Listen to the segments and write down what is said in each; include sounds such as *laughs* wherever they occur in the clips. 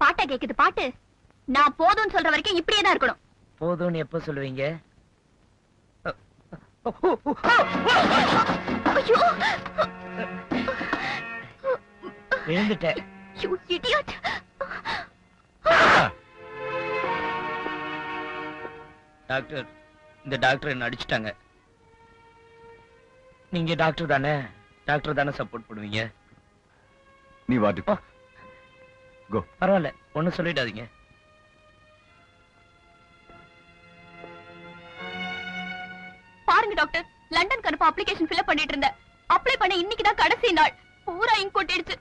பாட்டா கேக்குது பாட்டு. நான் போதும்னு சொல்ற வரைக்கும் இப்படியே தான் இருக்கணும். போதும்னு எப்ப சொல்லுவீங்க? விழுந்துட்டேன் டாக்டர் இந்த டாக்டர் என்ன அடிச்சிட்டாங்க. நீங்க டாக்டர் தானே? டாக்டர் தானே சப்போர்ட் பண்ணுவீங்க நீ வாட்டுக்கு கோ. பரவாயில்ல ஒண்ணும் சொல்லிடாதீங்க. பாருங்க டாக்டர் லண்டன் கருப்பு அப்ளிகேஷன் ஃபில் பண்ணிட்டு இருந்தேன். அப்ளை பண்ண இன்னைக்கு தான் கடைசி நாள். பூரா இங்க் கொட்டிடுச்சு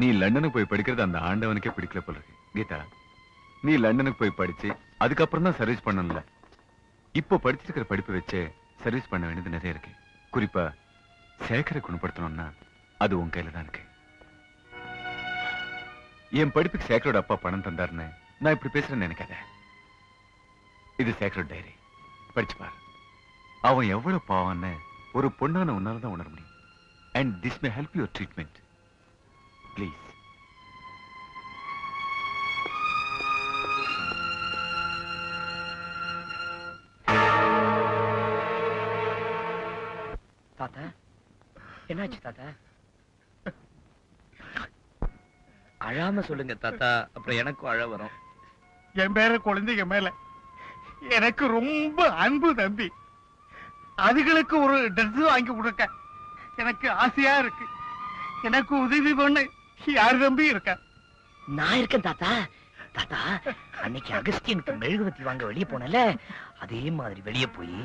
நீ லண்டனுக்கு போய் படிக்கிறது அந்த ஆண்டவனுக்கே பிடிக்கல போல இருக்கு. கீதா நீ லண்டனுக்கு போய் படிச்சு அதுக்கப்புறம் தான் சர்வீஸ் பண்ணணும்ல. இப்போ படிச்சிருக்கிற படிப்பு வச்சு சர்வீஸ் பண்ண வேண்டியது நிறைய இருக்கு. குறிப்பா சேகரை குணப்படுத்தணும்னா அது உன் கையில தான் இருக்கு. என் படிப்புக்கு சேகரோட அப்பா பணம் தந்தாருன்னு நான் இப்படி பேசுறேன்னு நினைக்காத. இது சேகரோட டைரி படிச்சு பாரு. அவன் எவ்வளவு பாவான்னு ஒரு பொண்ணான உன்னால தான் உணர முடியும். And this may help your treatment please தாத்தா என்னாச்சு தாத்தா? அழாம சொல்லுங்க தாத்தா. அப்புறம் எனக்கும் அழ வரும். என் பேர குழந்தைங்க மேல எனக்கு ரொம்ப அன்பு தம்பி. அதுகளுக்கு ஒரு ட்ரெஸ் வாங்கி கொடுக்க எனக்கு ஆசையா இருக்கு. எனக்கு உதவி பண்ண யார் தம்பி இருக்கா? நான் இருக்கேன் தாத்தா. தாத்தா அன்னைக்கு அகஸ்டியனுக்கு மெழுகுவத்தி வாங்க வெளியே போனல அதே மாதிரி வெளியே போய்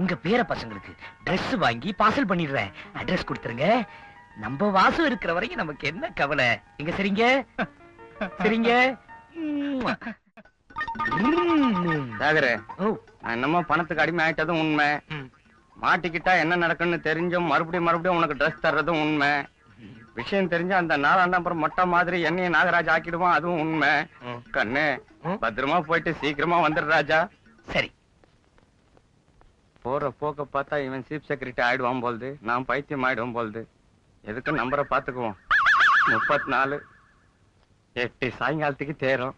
உங்க பேர பசங்களுக்கு Dress வாங்கி பார்சல் பண்ணிடுறேன். அட்ரஸ் கொடுத்துருங்க. நம்ம வாசம் இருக்கிற வரைக்கும் நமக்கு என்ன கவலை? எங்க சரிங்க? சரிங்க? என்னமோ பணத்துக்கு அடிமை ஆயிட்டதும் உண்மை. மாட்டிக்கிட்டா என்ன நடக்குன்னு தெரிஞ்சும் மறுபடியும் மறுபடியும் உனக்கு ட்ரெஸ் தர்றதும் உண்மை. விஷயம் தெரிஞ்சு அந்த நாலாம் அப்புறம் மொட்டை மாதிரி என்னையும் நாகராஜ் ஆக்கிடுவான் அதுவும் உண்மை. கண்ணு. பத்திரமா போயிட்டு சீக்கிரமா வந்துடு ராஜா. சரி. போற போக்க பார்த்தா இவன் சீஃப் செக்ரட்டரி ஆயிடுவான் போல்து. நான் பைத்தியம் ஆயிடுவான் போல்து. எதுக்கு நம்பரை பாத்துக்குவோம் முப்பத்தி நாலு எட்டு சாயங்காலத்துக்கு தேரும்.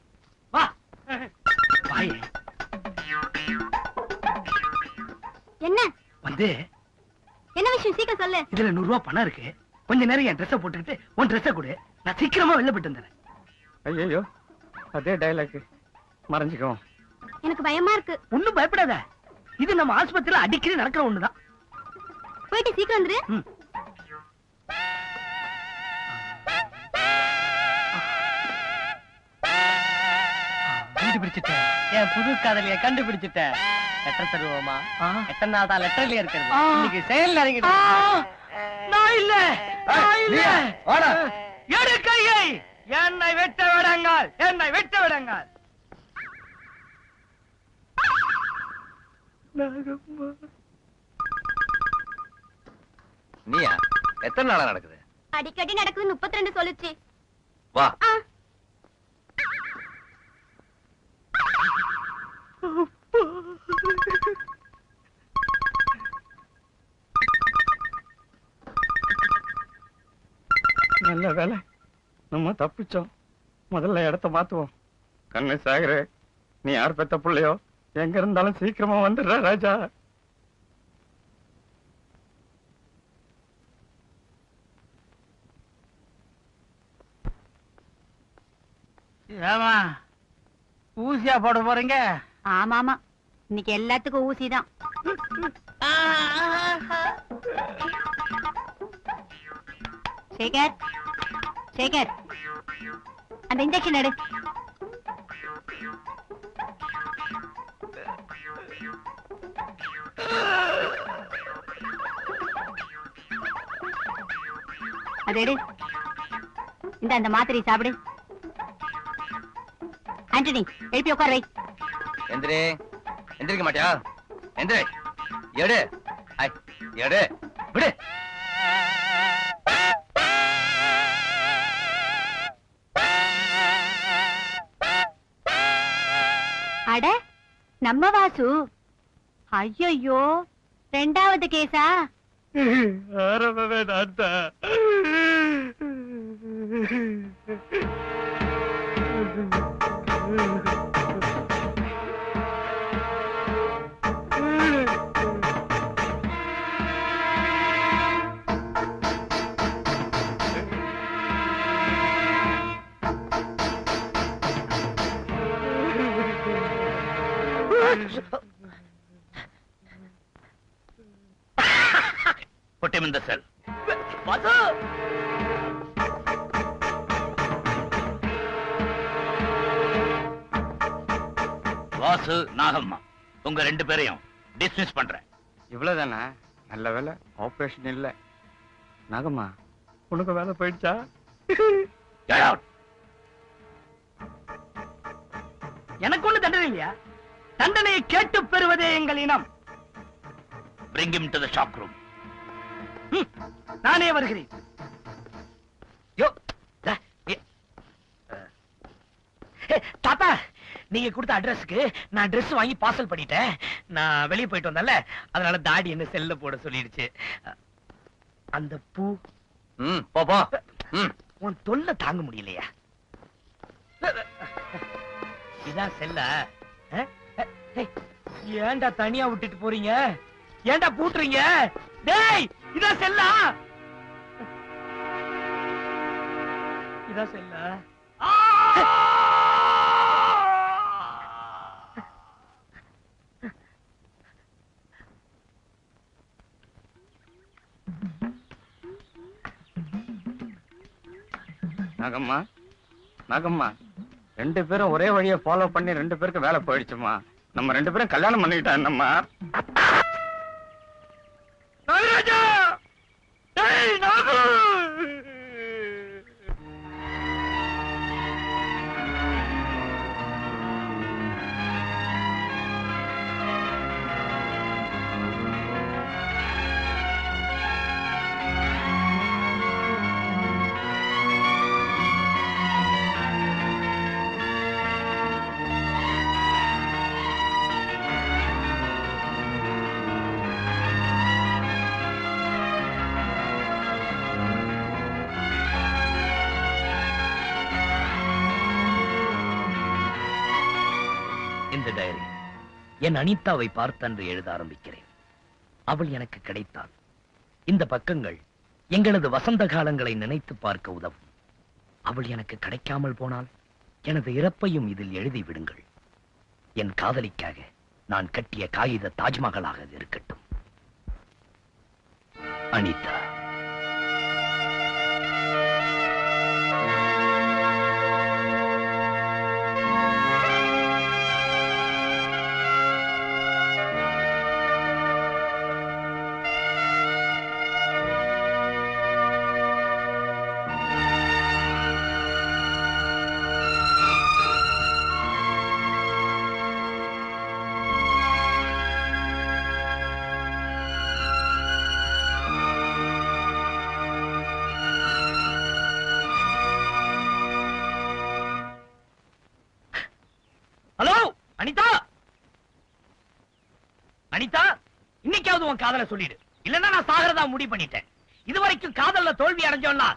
என்ன? வந்து. என்ன விஷயம்? சீக்கிரம் சொல்லு. இதுல நூறு ரூபாய் பணம் இருக்கு. கொஞ்ச நேரம் என் ட்ரெஸ்ஸை போட்டுக்கிட்டு உன் ட்ரெஸ்ஸை கொடு. நான் சீக்கிரமா வெளில போயிட்டு வந்துடுறேன். ஐயோ அதே டைலாக் மறைஞ்சுக்குவோம் எனக்கு பயமா இருக்கு. ஒண்ணும் பயப்படாத. இது நம்ம ஆஸ்பத்திரியில அடிக்கடி நடக்கிற ஒண்ணுதான். போயிட்டு சீக்கிரம் வந்துரு. ம். கண்டுபிடிச்சிட்டேன் என் புது காதலிய கண்டுபிடிச்சிட்டேன் லெட்டர் தருவோமா? எத்தனை நாள் தான் லெட்டர்ல இருக்கிறது. இன்னைக்கு செயல் இறங்கிடு நான் இல்ல. எடு கையை என்னை வெட்ட விடுங்கள். என்னை வெட்ட விடுங்கள். நீயா எத்தனை நாளா நடக்குது? அடிக்கடி நடக்குது முப்பத்தி ரெண்டு சொல்லுச்சு. வா. ஆ. நல்ல வேலை. நம்ம தப்பிச்சோம். முதல்ல இடத்த மாத்துவோம். கண்ணு சாகரு நீ யார் பெத்த புள்ளையோ? எங்க இருந்தாலும் சீக்கிரமா வந்துடுற ராஜா. ஏமா ஊசியா போட போறீங்க? ஆமா ஆமா இன்னைக்கு எல்லாத்துக்கும் ஊசி தான் சேகர் சேகர் அந்த இன்ஜெக்ஷன் எடு அது எடு இந்த அந்த மாத்திரை சாப்பிடு. ஆண்டனி எழுப்பி உட்கார் வை. எந்திரே. எந்திரிக்க மாட்டியா? எந்திரே. எடு. ஐ எடு. நம்ம வாசு. ஐயோ ரெண்டாவது கேஸா ஆரம்பமே நான் தான் Put *laughs* him in the cell. Vasu! Vasu Nagamma உங்க ரெண்டு பேரையும் டிஸ்மிஸ் பண்றேன். இவ்வளவுதானா? நல்ல வேலை ஆபரேஷன் இல்ல. நாகம்மா உனக்கு வேலை போயிடுச்சா? Get out. எனக்கு ஒண்ணு தண்டனை இல்லையா? தண்டனையை கேட்டு பெறுவதே எங்கள் இனம். Bring him to the shock room. நானே வருகிறேன். யோ தாத்தா நீங்க கொடுத்த அட்ரஸ்க்கு நான் Dress வாங்கி பார்சல் பண்ணிட்டேன். நான் வெளிய போயிட்டு வந்தேன்ல அதனால தாடி என்ன செல்ல போட சொல்லிடுச்சு. அந்த பூ. ம் உன் தொல்லை தாங்க முடியலையா? இதான் செல்ல. ஏன்டா தனியா விட்டுட்டு போறீங்க? ஏன்டா பூட்டுறீங்க? டேய் இதான் செல்லா. இதான் செல்ல. நாகம்மா நாகம்மா ரெண்டு பேரும் ஒரே வழியை ஃபாலோ பண்ணி ரெண்டு பேருக்கு வேலை போயிடுச்சுமா. நம்ம ரெண்டு பேரும் கல்யாணம் பண்ணிக்கிட்டா என்னம்மா? இந்த டைரி. என் அனிதாவை பார்த்தன்று எழுத ஆரம்பிக்கிறேன். அவள் எனக்கு கிடைத்தாள். இந்த பக்கங்கள் எங்களது வசந்த காலங்களை நினைத்து பார்க்க உதவும். அவள் எனக்கு கிடைக்காமல் போனால் எனது இறப்பையும் இதில் எழுதி விடுங்கள். என் காதலிக்காக நான் கட்டிய காகித தாஜ்மஹாலாக இருக்கட்டும். அனிதா. இன்னைக்காவது உன் காதல சொல்லிடு. இல்லன்னா நான் சாகரதா முடிவு பண்ணிட்டேன். இது வரைக்கும் காதல்ல தோல்வி அடைஞ்சோம்னா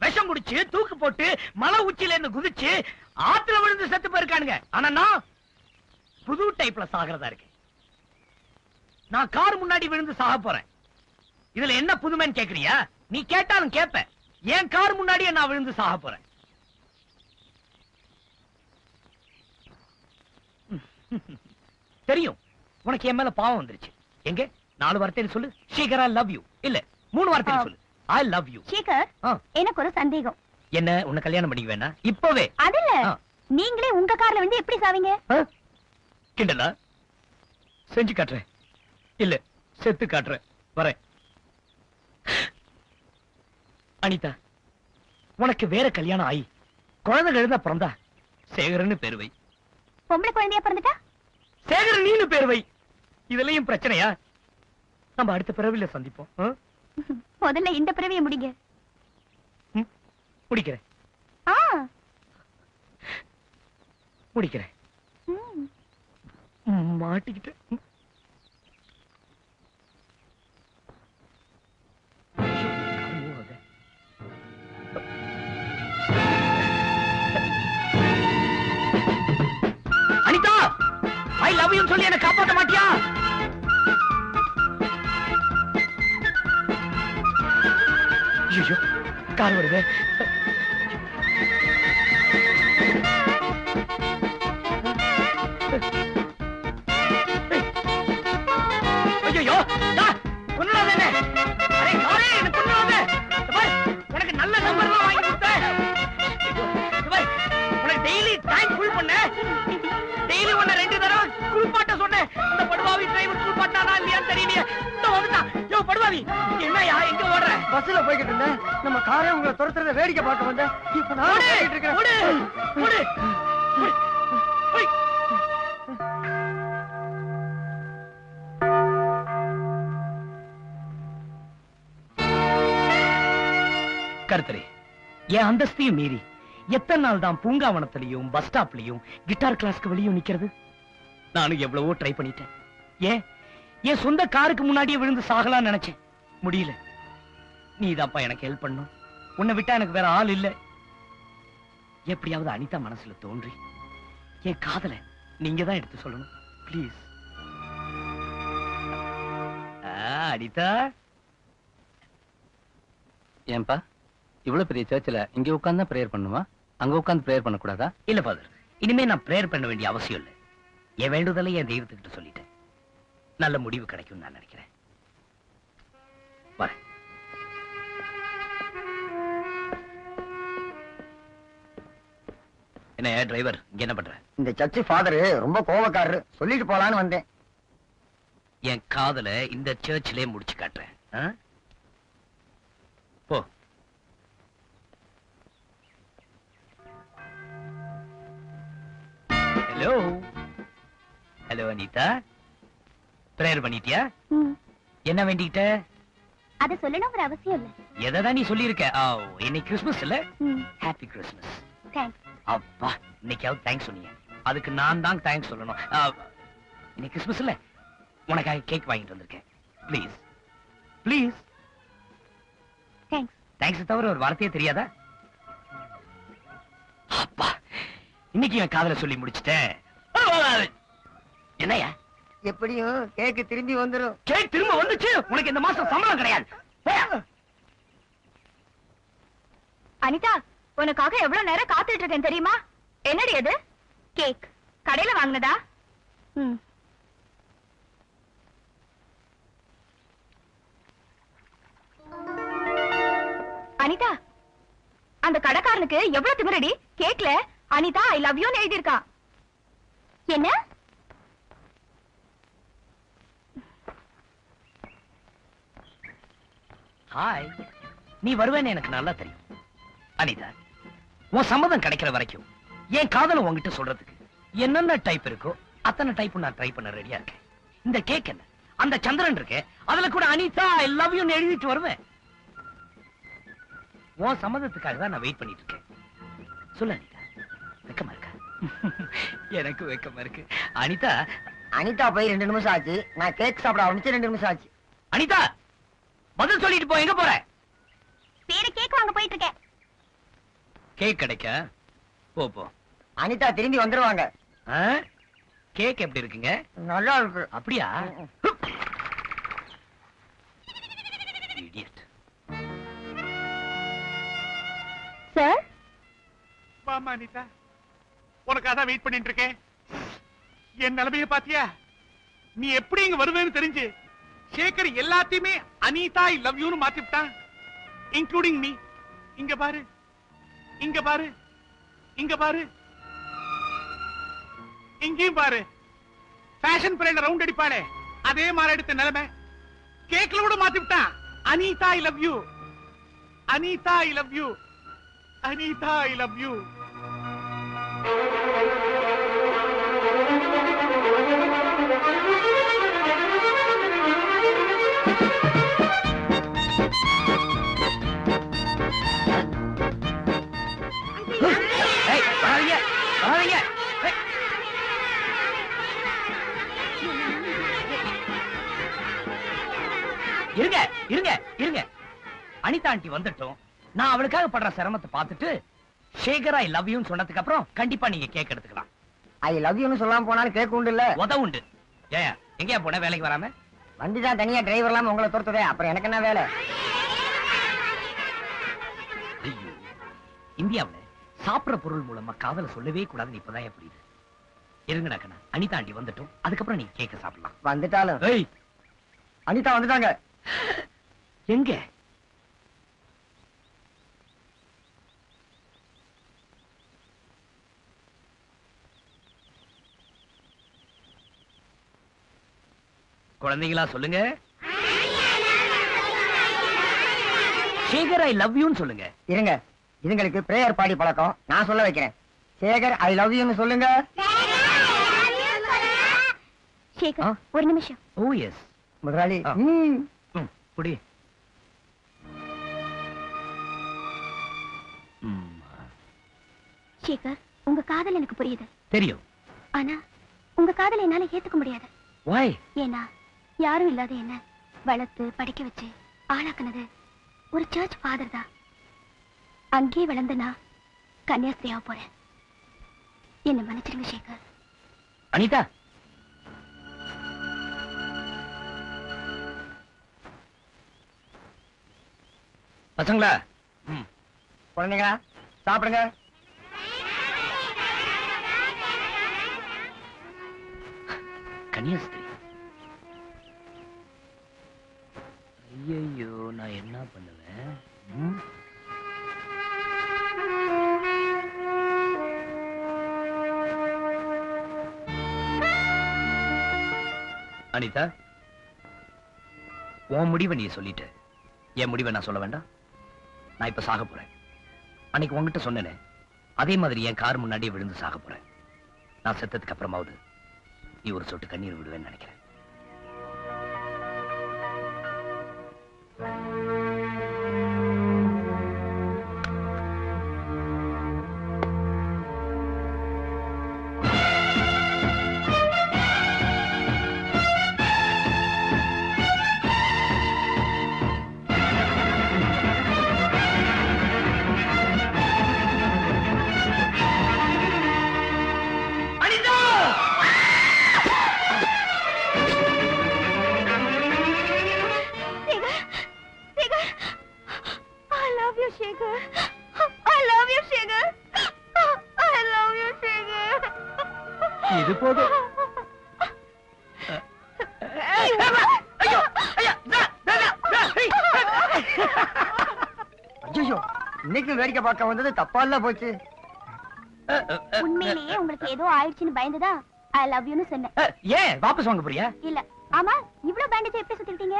விஷம் குடிச்சு தூக்கு போட்டு மலை உச்சியில இருந்து குதிச்சு ஆத்துல விழுந்து செத்து போயிருக்கானுங்க. ஆனா நான் புது டைப்ல சாகரதா இருக்கு நான் கார் முன்னாடி விழுந்து சாக போறேன். இதுல என்ன புதுமைன்னு கேக்குறியா? நீ கேட்டாலும் கேப்ப. என் கார் முன்னாடியே நான் விழுந்து சாக போறேன். *laughs* தெரியும். உனக்கு என் மேல பாவம் வந்துருச்சு. எங்க? நாலு வார்த்தையில சொல்லு. சீக்கிரம் ஐ லவ் யூ இல்ல மூணு வார்த்தையில சொல்லு. ஐ லவ் யூ சேகர் எனக்கு ஒரு சந்தேகம். என்ன உன்னை கல்யாணம் பண்ணிக்க வேணா இப்பவே. அதுல ஆ. நீங்களே உங்க கார்ல வந்து எப்படி சாவீங்க? கிண்டலா? செஞ்சு காட்டுறேன். இல்ல செத்து காட்டுறேன். வரேன். அனிதா உனக்கு வேற கல்யாணம் ஆயி குழந்தைகள் இருந்தா பிறந்தா? சேகரன்னு பேர் வை. பொம்பளை குழந்தையா பிறந்துட்டா? சேகரன் நீனு பேர் வை. இதுலயும் பிரச்சனையா? நம்ம அடுத்த பிறவில சந்திப்போம்? முதல்ல இந்த பிறவியை முடிங்க. முடிக்கிறேன். முடிக்கிறேன். மாட்டிக்கிட்டேன். அனிதா! ஐ லவ் யூ சொல்லி என்ன காப்பாத்த மாட்டியா? ஐயோ கார் வருது. பஸ்ல போய்கிட்டு இருந்தேன். நம்ம காரே உங்களை துரத்துறத வேடிக்கை பார்க்க வந்தேன். இப்ப நான் இருக்கிறேன். கருத்தரே என் அந்தஸ்தையும் மீறி எத்தனை நாள் தான் பூங்காவனத்திலையும் பஸ் ஸ்டாப்லயும் கிட்டார் கிளாஸ்க்கு வெளியும் நிக்கிறது? நானும் எவ்வளவோ ட்ரை பண்ணிட்டேன். ஏன்? என் சொந்த காருக்கு முன்னாடியே விழுந்து சாகலாம் நினைச்சேன். முடியல. நீதான்ப்பா எனக்கு ஹெல்ப் பண்ணும். உன்னை விட்டா எனக்கு வேற ஆள் இல்ல. எப்படியாவது அனிதா மனசுல தோன்றி என் காதல நீங்க தான் எடுத்து சொல்லணும். ப்ளீஸ் அனிதா. ஏன்பா இவ்வளவு பெரிய சர்ச்சில் இங்க உட்கார்ந்து பிரேயர் பண்ணுமா? அங்க உட்கார்ந்து பிரேயர் பண்ணக்கூடாதா? இல்ல ஃபாதர் இனிமே நான் பிரேயர் பண்ண வேண்டிய அவசியம் இல்ல. என் வேண்டுதலை என் தெய்வத்துக்கிட்ட சொல்லிட்டேன். நல்ல முடிவு கிடைக்கும் நான் நினைக்கிறேன். வரேன். என்ன டிரைவர் இங்க என்ன பண்ற? இந்த சர்ச்சு ஃபாதர் ரொம்ப கோவக்காரரு. சொல்லிட்டு போலான்னு வந்தேன். என் காதல இந்த சர்ச்சிலே முடிச்சு காட்டுறேன்? போ. Hello hello Anitha. பிரேயர் பண்ணிட்டியா? என்ன வேண்டிக்கிட்ட? அத சொல்லணுங்கிற அவசியம் இல்ல. எதை நீ சொல்லியிருக்க? ஆ, இன்னைக்கு கிறிஸ்மஸ் இல்ல? ஹாப்பி கிறிஸ்மஸ் தேங்க்ஸ் அப்பா இன்னைக்காவது தேங்க்ஸ் சொன்னீங்க. அதுக்கு நான் தான் தேங்க்ஸ் சொல்லணும். இன்னைக்கு கிறிஸ்மஸ் இல்ல? உனக்காக கேக் வாங்கிட்டு வந்திருக்கேன். ப்ளீஸ் ப்ளீஸ் தேங்க்ஸ் தேங்க்ஸ் தவிர ஒரு வார்த்தையே தெரியாதா? அப்பா இன்னைக்கு என் காதல சொல்லி முடிச்சிட்டேன். ஆ, என்னய்யா? எப்படியும் கேக்கு திரும்பி வந்துரும். கேக் திரும்ப வந்துச்சு? உனக்கு இந்த மாசம் சம்பளம் கிடையாது. அனிதா! உனக்காக எவ்வளவு நேரம் காத்துட்டு இருக்கேன் தெரியுமா? என்னடி அது? கேக். கடையில வாங்கினதா? ம். அனிதா அந்த கடைக்காரனுக்கு எவ்வளவு திமிரடி? கேக்ல அனிதா ஐ லவ் யூன்னு எழுதியிருக்கான் என்ன? ஹாய் நீ வருவேன்னு எனக்கு நல்லா தெரியும். அனிதா. உன் சம்மதம் கிடைக்கிற வரைக்கும் என் காதல உன்கிட்ட சொல்றதுக்கு என்னென்ன டைப் இருக்கோ அத்தனை டைப் நான் ட்ரை பண்ண ரெடியா இருக்கேன். இந்த கேக் என்ன? அந்த சந்திரன் இருக்கு அதுல கூட அனிதா ஐ லவ் யூ எழுதிட்டு வருவேன். உன் சம்மதத்துக்காக தான் நான் வெயிட் பண்ணிட்டு இருக்கேன். சொல்லு அனிதா. வெக்கமா இருக்கா? *laughs* எனக்கு வெக்கமா இருக்கு. அனிதா. அனிதா போய் ரெண்டு நிமிஷம் ஆச்சு. நான் கேக் சாப்பிட ஆரம்பிச்சு ரெண்டு நிமிஷம் ஆச்சு. அனிதா பதில் சொல்லிட்டு போ எங்க போற? வேற கேக் வாங்க போயிட்டு இருக்கேன். கேக் கிடைக்க? போ போ. அனிதா திரும்பி வந்துருவாங்க. ஆ? கேக் எப்படி இருக்குங்க? நல்லா இருக்கு. அப்படியா? Idiot. சார்? வாமா அனிதா. உனக்காக தான் வெயிட் பண்ணிட்டு இருக்கேன். என் நிலைமைய பாத்தியா? நீ எப்படி இங்க வருவேன்னு தெரிஞ்சு சேகர் எல்லாத்தையுமே அனிதா ஐ லவ் யூன்னு மாத்திவிட்டான். இன்க்ளூடிங் மீ இங்க பாரு. இங்க பாரு. இங்க பாரு. இங்கேயும் பாரு. ஃபேஷன் பரேட் ரவுண்ட் அடிப்பாளே. அதே மாதிரி எடுத்த நிலைமை. கேக்ல கூட மாத்தி விட்டான் Anitha I love you Anitha I love you Anitha I love you இருங்க இருங்க. அனிதா ஆண்டி வந்துட்டோம். நான் அவளுக்காக படுற சிரமத்தை பார்த்துட்டு சேகர் ஐ லவ் யூன்னு சொன்னதுக்கு அப்புறம் கண்டிப்பா நீங்க கேக் எடுத்துக்கலாம். ஐ லவ் யூன்னு சொல்லாம போனாலும் கேட்க உண்டு இல்ல. உத உண்டு. ஏன் எங்கேயா போன? வேலைக்கு வராம? வண்டி தான் தனியா டிரைவர் இல்லாம உங்களை துரத்துதே. அப்புறம் எனக்கு என்ன வேலை? இந்தியாவுல சாப்பிடுற பொருள் மூலமா காதல சொல்லவே கூடாதுன்னு இப்பதான் புரியுது இருங்கடா கண்ணா. அனிதா ஆண்டி வந்துட்டோம். அதுக்கப்புறம் நீங்க கேக்க சாப்பிடலாம். வந்துட்டாலும். அனிதா வந்துட்டாங்க. எங்க? குழந்தைங்களா சொல்லுங்க. சேகர் ஐ லவ் யூன்னு சொல்லுங்க. இருங்க. இதுங்களுக்கு பிரேயர் பாடி பழக்கம். நான் சொல்ல வைக்கிறேன். சேகர் ஐ லவ் யூன்னு சொல்லுங்க. சேகர்? ஒரு நிமிஷம். ஓ எஸ் முதலாளி. குடி. சேகர் உங்க காதல் எனக்கு புரியுது. தெரியும். ஆனா உங்க காதலை என்னால ஏத்துக்க முடியாது. வாய் ஏன்னா யாரும் இல்லாத என்ன வளர்த்து படிக்க வச்சு ஆளாக்குனது ஒரு சர்ச் ஃபாதர் தான். அங்கேயே வளர்ந்த நான் கன்னியாஸ்திரியாக போறேன். என்ன மன்னிச்சிருங்க சேகர் அனிதா! பசங்களா? குழந்தைங்களா? சாப்பிடுங்க. கன்னியாஸ்திரி ஐயையோ நான் என்ன பண்ணுவேன்? அனிதா உன் முடிவை நீ சொல்லிட்ட. என் முடிவை நான் சொல்ல வேண்டாம். நான் இப்ப சாக போறேன். அன்னைக்கு உன்கிட்ட சொன்னேனே அதே மாதிரி என் கார் முன்னாடியே விழுந்து சாக போறேன். நான் செத்ததுக்கு அப்புறமாவது நீ ஒரு சொட்டு கண்ணீர் விடுவேன்னு நினைக்கிறேன். இது போதும். ஐயோ இன்னைக்கு வேடிக்கை பார்க்க வந்தது தப்பா இல்ல போச்சு. உண்மையிலேயே உங்களுக்கு ஏதோ ஆயிடுச்சுன்னு பயந்துதான் ஐ லவ் யூன்னு சொன்னேன். ஏன்? வாபஸ் வாங்க போறியா? இல்ல. ஆமா இவ்ளோ பேண்டேஜ் எப்படி சுத்திட்டீங்க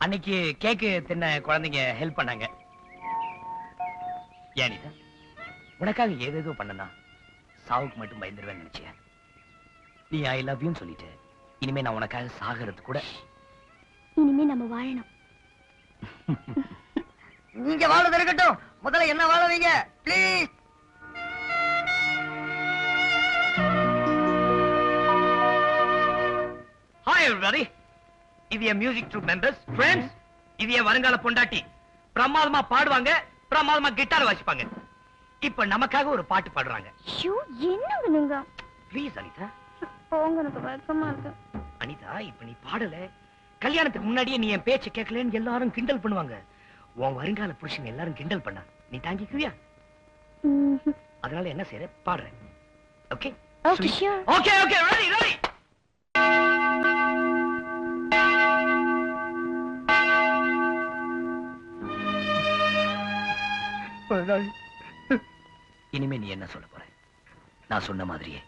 அன்னைக்கு கேக்கு தின்ன குழந்தைங்க ஹெல்ப் பண்ணாங்க. ஏனிதா உனக்காக ஏதேதோ பண்ணனா? சாவுக்கு மட்டும் பயந்துருவேன்னு நினைச்சியா? நீ ஐ லவ் யூன்னு சொல்லிட்டு இனிமே நான் உனக்காக சாகிறது கூட. இனிமே நம்ம வாழணும். *laughs* நீங்க வாழது இருக்கட்டும். முதல்ல என்ன வாழ வைங்க ப்ளீஸ் ஹாய் எவ்ரிபடி இது என் மியூசிக் ட்ரூப் மெம்பர்ஸ் ஃப்ரெண்ட்ஸ் இது என் வருங்கால பொண்டாட்டி. பிரமாதமா பாடுவாங்க பிரமாதமா கிட்டார் வாசிப்பாங்க. இப்ப நமக்காக ஒரு பாட்டு பாடுறாங்க. ஐயோ என்னங்க நீங்க ப்ளீஸ் அனிதா போங்க எனக்கு வெக்கமா இருக்கு. அனிதா இப்ப நீ பாடல. கல்யாணத்துக்கு முன்னாடியே நீ என் பேச்ச கேட்கலன்னு எல்லாரும் கிண்டல் பண்ணுவாங்க. உன் வருங்கால புருஷன் எல்லாரும் கிண்டல் பண்ணா. நீ தாங்கிக்குவியா. அதனால என்ன செய்யற பாடுறேன். Okay? Okay, sure. Okay okay ready ready இனிமே நீ என்ன சொல்ல போற? நான் சொன்ன மாதிரியே.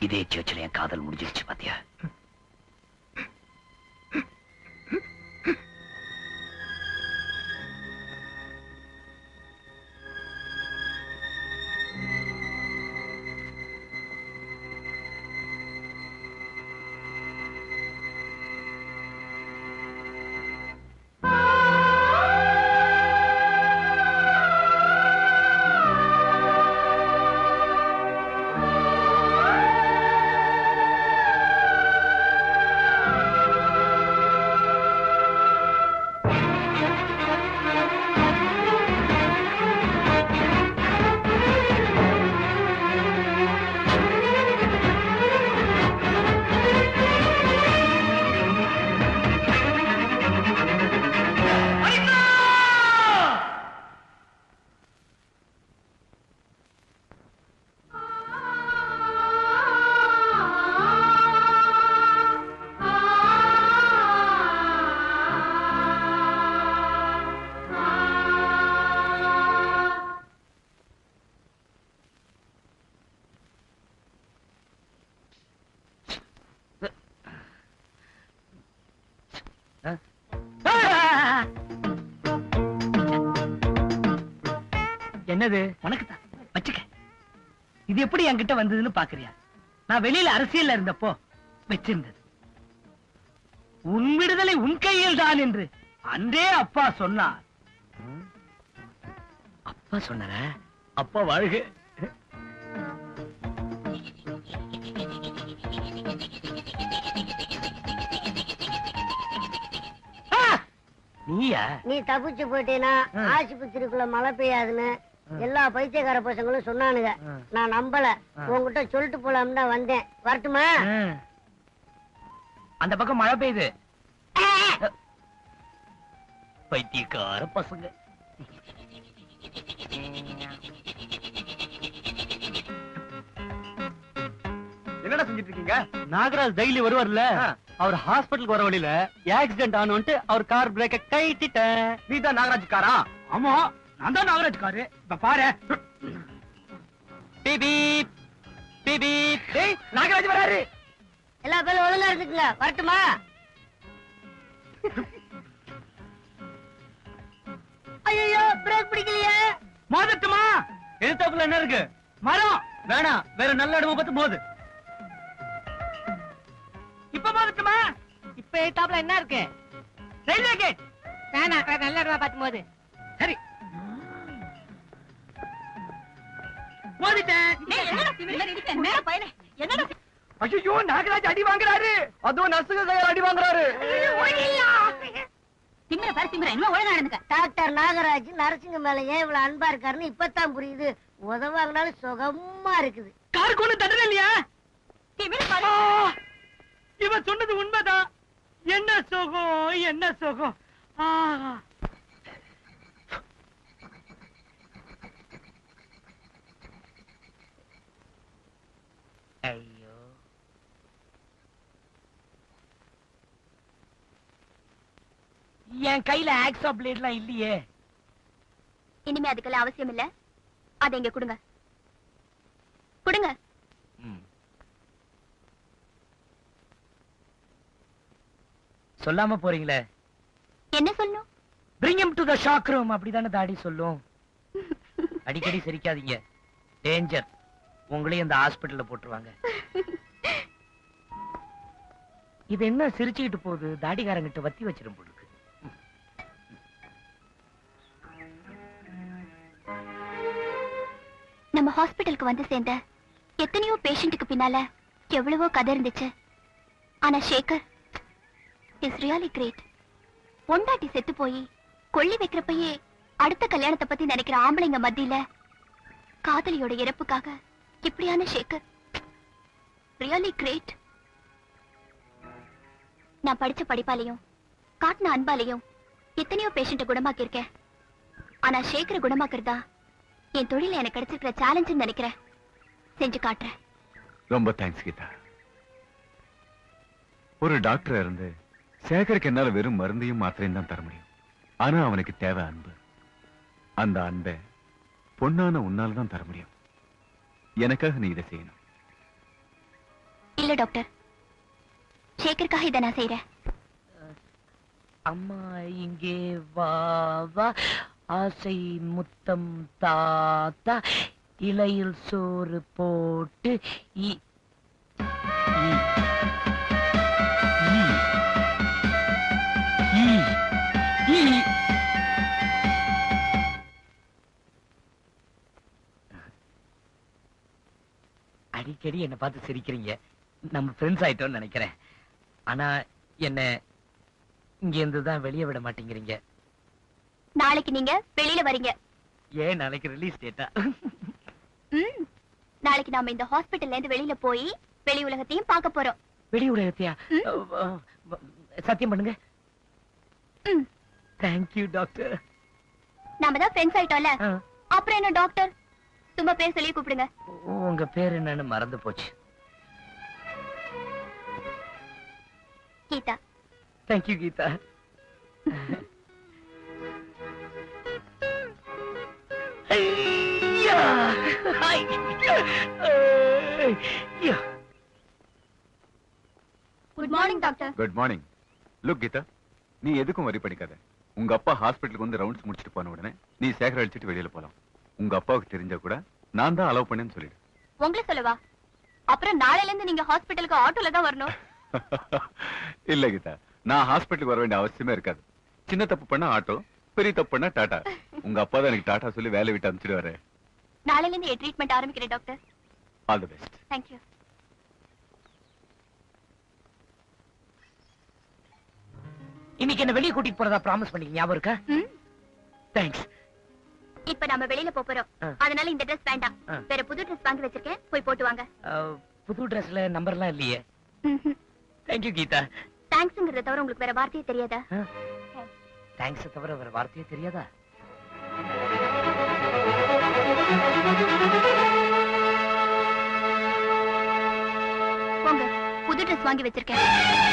இதே சர்ச்சில் என் காதல் முடிஞ்சிருச்சு பாத்தியா? என்னது? உனக்கு தான் வச்சுக்க. இது எப்படி என்கிட்ட வந்ததுன்னு பாக்குறியா? நான் வெளியில அரசியல்ல இருந்தப்போ வச்சிருந்தது. உன் விடுதலை உன் கையில் தான் என்று அன்றே அப்பா சொன்னார். அப்பா சொன்னார? அப்பா வாழ்க! நீயா? நீ தப்பிச்சு ஆ. ஆஸ்பத்திரிக்குள்ள மழை பெய்யாதுன்னு எல்லா பைத்தியக்கார பசங்களும் சொன்னானுங்க. நான் நம்பல. ஆ. உன்கிட்ட சொல்லிட்டு போலாம்னு தான் வந்தேன். வரட்டுமா. அந்த பக்கம் மழை பெய்யுது. பைத்தியக்கார பசங்க. என்னடா செஞ்சிட்டு இருக்கீங்க நாகராஜ் டெய்லி வருவார்ல? அவர் ஹாஸ்பிடலுக்கு வர வழியில ஆக்சிடென்ட் ஆனோன்ட்டு அவர் கார் பிரேக்க கைட்டிட்டேன் நீ தான் நாகராஜ் காரா ஆமா. நான் தான் நாகராஜ் காரு இப்ப பாரு. நாகராஜ் வராரு. எல்லா பேரும் ஒழுங்கா இருந்துக்குங்க. வரட்டுமா? ஐயோ பிரேக் பிடிக்கலையே. மோதட்டுமா எழுத்தாப்புல என்ன இருக்கு? மரம். வேணாம் வேற நல்ல இடமா பார்த்து போகுது இப்ப மோதட்டுமா இப்ப எழுத்தாப்புல என்ன இருக்கு? Railway gate. வேணாம் நல்ல இடமா பார்த்து போது. சரி. ஐயோ நாகராஜ் அடி வாங்குறாரு. அதுவும் கையால் அடி வாங்குறாரு. திமிர பாரு திமிர என்ன ஒழுங்கா நடந்துக்க. டாக்டர் நாகராஜ் நரசிங்க மேல ஏன் இவ்வளவு அன்பா இருக்காருன்னு இப்பதான் புரியுது. உதவாங்கனாலும் சுகமா இருக்குது. காருக்கு ஒண்ணு தண்டனை இல்லையா! இவன் சொன்னது உண்மைதான். என்ன சுகம் என்ன சுகம்? ஆ. ஐயோ என் கையில ஆக்ஸா பிளேட்லாம் இல்லையே. இனிமே அதுக்கெல்லாம் அவசியம் இல்ல. அதை இங்க கொடுங்க. கொடுங்க. ம். சொல்லாம போறீங்களே. என்ன சொல்லணும்? Bring him to the shock room அப்படிதானே தாடி சொல்லும். அடிக்கடி சிரிக்காதீங்க. டேஞ்சர் உங்களையும் இந்த ஹாஸ்பிடல்ல போட்டுருவாங்க. *laughs* இது என்ன சிரிச்சுக்கிட்டு போகுது? தாடிகாரங்கிட்ட வத்தி வச்சிரும் பொழுது நம்ம ஹாஸ்பிடலுக்கு வந்து சேர்ந்த எத்தனையோ பேஷண்ட்டுக்கு பின்னால எவ்வளவோ கதை இருந்துச்சு. ஆனா சேகர் இஸ் ரியலி கிரேட் பொண்டாட்டி செத்து போய் கொள்ளி வைக்கிறப்பயே அடுத்த கல்யாணத்தை பத்தி நினைக்கிற ஆம்பளைங்க மத்தியில காதலியோட இறப்புக்காக இப்படியான சேகர் ரியலி கிரேட் நான் படிச்ச படிப்பாலையும் காட்டின அன்பாலையும் எத்தனையோ பேஷண்ட்டை குணமாக்கியிருக்கேன். ஆனா சேகரை குணமாக்குறதா என் தொழில எனக்கு கிடைச்சிருக்கிற சேலஞ்சுன்னு நினைக்கிறேன். செஞ்சு காட்டுறேன். ரொம்ப தேங்க்ஸ் கீதா. ஒரு டாக்டர் இருந்து சேகருக்கு என்னால வெறும் மருந்தையும் மாத்திரையும் தான் தர முடியும். ஆனா அவனுக்கு தேவை அன்பு. அந்த அன்பை பொண்ணான உன்னால தான் தர முடியும். எனக்காக நீ இதை செய்யணும். இல்ல டாக்டர் சேகருக்காக இதை நான் செய்யறேன் அம்மா இங்கே வா வா. ஆசை முத்தம் தாத்தா. இலையில் சோறு போட்டு இ. அடிக்கடி என்ன பார்த்து சிரிக்கிறீங்க. நம்ம ஃப்ரெண்ட்ஸ் ஆயிட்டோம்னு நினைக்கிறேன். ஆனா என்ன இங்க இருந்து தான் வெளியே விட மாட்டேங்கிறீங்க. நாளைக்கு நீங்க வெளியில வரீங்க. ஏன் நாளைக்கு ரிலீஸ் டேட்டா ம். நாளைக்கு நாம இந்த ஹாஸ்பிடல்ல இருந்து வெளியில போய் வெளி உலகத்தையும் பார்க்க போறோம். வெளி உலகத்தையா. சத்தியம் பண்ணுங்க. தேங்க்யூ டாக்டர் நாம தான் ஃப்ரெண்ட்ஸ் ஆயிட்டோம்ல. அப்புறம் என்ன டாக்டர் சும்மா பேர் சொல்லி கூப்பிடுங்க. உங்க பேர் என்னன்னு மறந்து போச்சு. Geetha. Thank you Geetha! Good morning doctor good morning look Geetha நீ எதுக்கும் வரி பண்ணிக்காத. உங்க அப்பா ஹாஸ்பிட்டலுக்கு வந்து ரவுண்ட்ஸ் முடிச்சிட்டு போன உடனே நீ சேகர அடிச்சிட்டு வெளியில போலாம். உங்க அப்பாவுக்கு தெரிஞ்சா கூட நான் தான் அலோவ் பண்ணேன்னு சொல்லிடு. உங்களை சொல்லவா? அப்புறம் நாளையில இருந்து நீங்க ஹாஸ்பிட்டலுக்கு ஆட்டோல தான் வரணும். *laughs* இல்ல கீதா நான் ஹாஸ்பிட்டலுக்கு வர வேண்டிய அவசியமே இருக்காது. சின்ன தப்பு பண்ணா ஆட்டோ பெரிய தப்பு பண்ணா டாடா. உங்க அப்பா தான் எனக்கு டாடா சொல்லி வேலை விட்டு அனுப்பிச்சிட்டு வரேன் நாளையில இருந்து என் ட்ரீட்மெண்ட் ஆரம்பிக்கிறேன் doctor all the best thank you இன்னைக்கு என்ன வெளியே கூட்டிட்டு போறதா ப்ராமிஸ் பண்ணீங்க ஞாபகம் இருக்கா? ம். தேங்க்ஸ் இப்ப நம்ம வெளியில போறோம். அதனால இந்த Dress வேண்டாம். வேற புது Dress வாங்கி வச்சிருக்கேன். போய் போட்டு வாங்க. புது ட்ரெஸ்ல நம்பர்லாம் இல்லையே. தேங்க்யூ கீதா. தேங்க்ஸ்ங்கிறத தவிர உங்களுக்கு வேற வார்த்தையே தெரியாதா? தேங்க்ஸ் தவிர வேற வார்த்தையே தெரியாதா? போங்க. புது Dress வாங்கி வச்சிருக்கேன்.